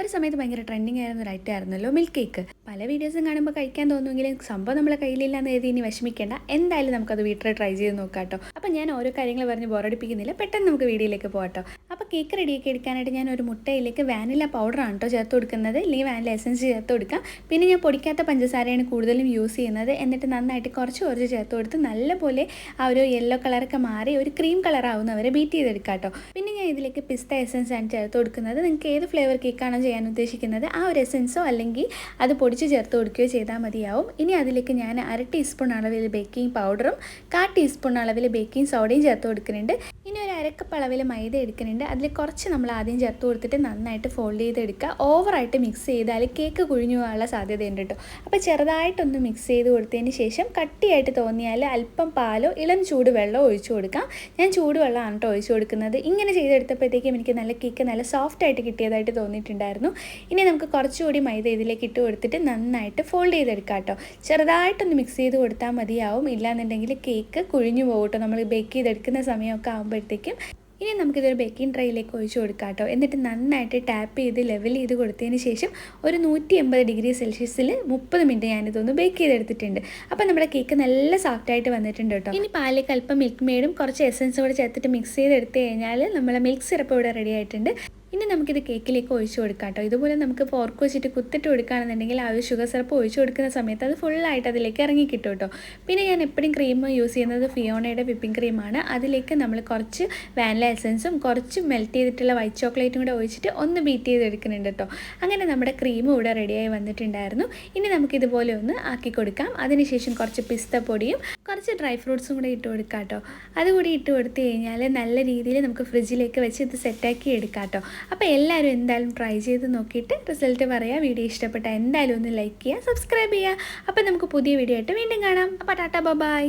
ഒരു സമയത്ത് ഭയങ്കര ട്രെൻഡിങ് ആയിരുന്ന ഒരു ഐറ്റം ആയിരുന്നല്ലോ മിൽക്ക് കേക്ക് പല വീഡിയോസും കാണുമ്പോൾ കഴിക്കാൻ തോന്നുമെങ്കിലും സംഭവം നമ്മളെ കയ്യിലില്ലാന്ന് എഴുതി ഇനി വിഷമിക്കേണ്ട. എന്തായാലും നമുക്കത് വീട്ടിൽ ട്രൈ ചെയ്ത് നോക്കാം കേട്ടോ. അപ്പോൾ ഞാൻ ഓരോ കാര്യങ്ങൾ പറഞ്ഞ് ബോറടിപ്പിക്കുന്നില്ല പെട്ടെന്ന് നമുക്ക് വീഡിയോയിലേക്ക് പോകട്ടോ അപ്പോൾ കേക്ക് റെഡിയാക്കി എടുക്കാനായിട്ട് ഞാൻ ഒരു മുട്ടയിലേക്ക് വാനില പൗഡറാണ് കേട്ടോ ചേർത്ത് കൊടുക്കുന്നത്. ഇല്ലെങ്കിൽ വാനില എസൻസ് ചേർത്ത് കൊടുക്കാം. പിന്നെ ഞാൻ പൊടിക്കാത്ത പഞ്ചസാരയാണ് കൂടുതലും യൂസ് ചെയ്യുന്നത്. എന്നിട്ട് നന്നായിട്ട് കുറച്ച് കുറച്ച് ചേർത്ത് കൊടുത്ത് നല്ലപോലെ ആ ഒരു യെല്ലോ കളറൊക്കെ മാറി ഒരു ക്രീം കളർ ആവുന്നവരെ ബീറ്റ് ചെയ്തെടുക്കാം കേട്ടോ. പിന്നെ ഞാൻ ഇതിലേക്ക് പിസ്ത എസൻസ് ആണ് ചേർത്ത് കൊടുക്കുന്നത്. നിങ്ങൾക്ക് ഏത് ഫ്ലേവർ കേക്കാണോ ചെയ്യാൻ ഉദ്ദേശിക്കുന്നത് ആ ഒരു എസെൻസോ അല്ലെങ്കിൽ അത് പൊടിച്ച് ചേർത്ത് കൊടുക്കുകയോ ചെയ്താൽ മതിയാവും. ഇനി അതിലേക്ക് ഞാൻ അര ടീസ്പൂൺ അളവിൽ ബേക്കിംഗ് പൗഡറും കാ ടീസ്പൂൺ അളവിൽ ബേക്കിംഗ് സോഡയും ചേർത്ത് കൊടുക്കുന്നുണ്ട്. ഇനി ഒരു അരക്കപ്പ് അളവിൽ മൈദ എടുക്കുന്നുണ്ട്. അതിൽ കുറച്ച് നമ്മൾ ആദ്യം ചേർത്ത് കൊടുത്തിട്ട് നന്നായിട്ട് ഫോൾഡ് ചെയ്തെടുക്കുക. ഓവറായിട്ട് മിക്സ് ചെയ്താൽ കേക്ക് കുഴിഞ്ഞു പോകാനുള്ള സാധ്യതയുണ്ട് കേട്ടോ അപ്പോൾ ചെറുതായിട്ടൊന്ന് മിക്സ് ചെയ്ത് കൊടുത്തതിന് ശേഷം കട്ടിയായിട്ട് തോന്നിയാൽ അല്പം പാലോ ഇളം ചൂട് വെള്ളമോ ഒഴിച്ചു കൊടുക്കാം. ഞാൻ ചൂടുവെള്ളമാണ് കേട്ടോ ഒഴിച്ചു കൊടുക്കുന്നത്. ഇങ്ങനെ ചെയ്തെടുത്തപ്പോഴത്തേക്കും എനിക്ക് നല്ല കേക്ക് നല്ല സോഫ്റ്റ് ആയിട്ട് കിട്ടിയതായിട്ട് തോന്നിയിട്ടുണ്ടായിരുന്നു. ഇനി നമുക്ക് കുറച്ചുകൂടി മൈദ ഇതിലേക്ക് ഇട്ട് കൊടുത്തിട്ട് നന്നായിട്ട് ഫോൾഡ് ചെയ്തെടുക്കാം കേട്ടോ ചെറുതായിട്ടൊന്ന് മിക്സ് ചെയ്ത് കൊടുത്താൽ മതിയാവും. ഇല്ലാന്നുണ്ടെങ്കിൽ കേക്ക് കുഴിഞ്ഞു പോകും കേട്ടോ നമ്മൾ ബേക്ക് ചെയ്തെടുക്കുന്ന സമയമൊക്കെ ആകുമ്പോഴത്തേക്കും ഇനി നമുക്കിതൊരു ബേക്കിംഗ് ട്രേയിലേക്ക് ഒഴിച്ച് കൊടുക്കാം കേട്ടോ. എന്നിട്ട് നന്നായിട്ട് ടാപ്പ് ചെയ്ത് ലെവൽ ചെയ്ത് കൊടുത്തതിന് ശേഷം ഒരു നൂറ്റി എൺപത് ഡിഗ്രി സെൽഷ്യസിൽ മുപ്പത് മിനിറ്റ് ഞാനിതൊന്ന് ബേക്ക് ചെയ്തെടുത്തിട്ടുണ്ട്. അപ്പോൾ നമ്മുടെ കേക്ക് നല്ല സോഫ്റ്റ് ആയിട്ട് വന്നിട്ടുണ്ട് കേട്ടോ. ഇനി പാലേക്ക് അല്പം മിൽക്ക് മെയ്ഡും കുറച്ച് എസൻസ് കൂടെ ചേർത്തിട്ട് മിക്സ് ചെയ്തെടുത്ത് കഴിഞ്ഞാൽ നമ്മളെ മിൽക്ക് സിറപ്പ് ഇവിടെ റെഡി ആയിട്ടുണ്ട്. ഇനി നമുക്കിത് കേക്കിലേക്ക് ഒഴിച്ചു കൊടുക്കാം കേട്ടോ. ഇതുപോലെ നമുക്ക് ഫോർക്ക് വെച്ചിട്ട് കുത്തിട്ട് കൊടുക്കുകയാണെന്നുണ്ടെങ്കിൽ ആ ഒരു ഷുഗർ സിറപ്പ് ഒഴിച്ചു കൊടുക്കുന്ന സമയത്ത് അത് ഫുള്ളായിട്ട് അതിലേക്ക് ഇറങ്ങി കിട്ടും കേട്ടോ. പിന്നെ ഞാൻ എപ്പോഴും ക്രീം യൂസ് ചെയ്യുന്നത് ഫിയോണയുടെ വിപ്പിംഗ് ക്രീമാണ് അതിലേക്ക് നമ്മൾ കുറച്ച് വാനില എസൻസും കുറച്ച് മെൽറ്റ് ചെയ്തിട്ടുള്ള വൈറ്റ് ചോക്ലേറ്റും കൂടെ ഒഴിച്ചിട്ട് ഒന്ന് ബീറ്റ് ചെയ്തെടുക്കുന്നുണ്ട് കേട്ടോ. അങ്ങനെ നമ്മുടെ ക്രീം ഇവിടെ റെഡിയായി വന്നിട്ടുണ്ടായിരുന്നു. ഇനി നമുക്കിതുപോലെ ഒന്ന് ആക്കി കൊടുക്കാം. അതിനുശേഷം കുറച്ച് പിസ്ത പൊടിയും കുറച്ച് ഡ്രൈ ഫ്രൂട്ട്സും കൂടെ ഇട്ട് കൊടുക്കാം കേട്ടോ. അതുകൂടി ഇട്ട് കൊടുത്തു കഴിഞ്ഞാൽ നല്ല രീതിയിൽ നമുക്ക് ഫ്രിഡ്ജിലേക്ക് വെച്ച് ഇത് സെറ്റാക്കി എടുക്കാം കേട്ടോ. അപ്പോൾ എല്ലാവരും എന്തായാലും ട്രൈ ചെയ്ത് നോക്കിയിട്ട് റിസൾട്ട് പറയുക വീഡിയോ ഇഷ്ടപ്പെട്ടാൽ എന്തായാലും ഒന്ന് ലൈക്ക് ചെയ്യുക സബ്സ്ക്രൈബ് ചെയ്യുക അപ്പോൾ നമുക്ക് പുതിയ വീഡിയോ ആയിട്ട് വീണ്ടും കാണാം. അപ്പോൾ ടാറ്റ ബൈ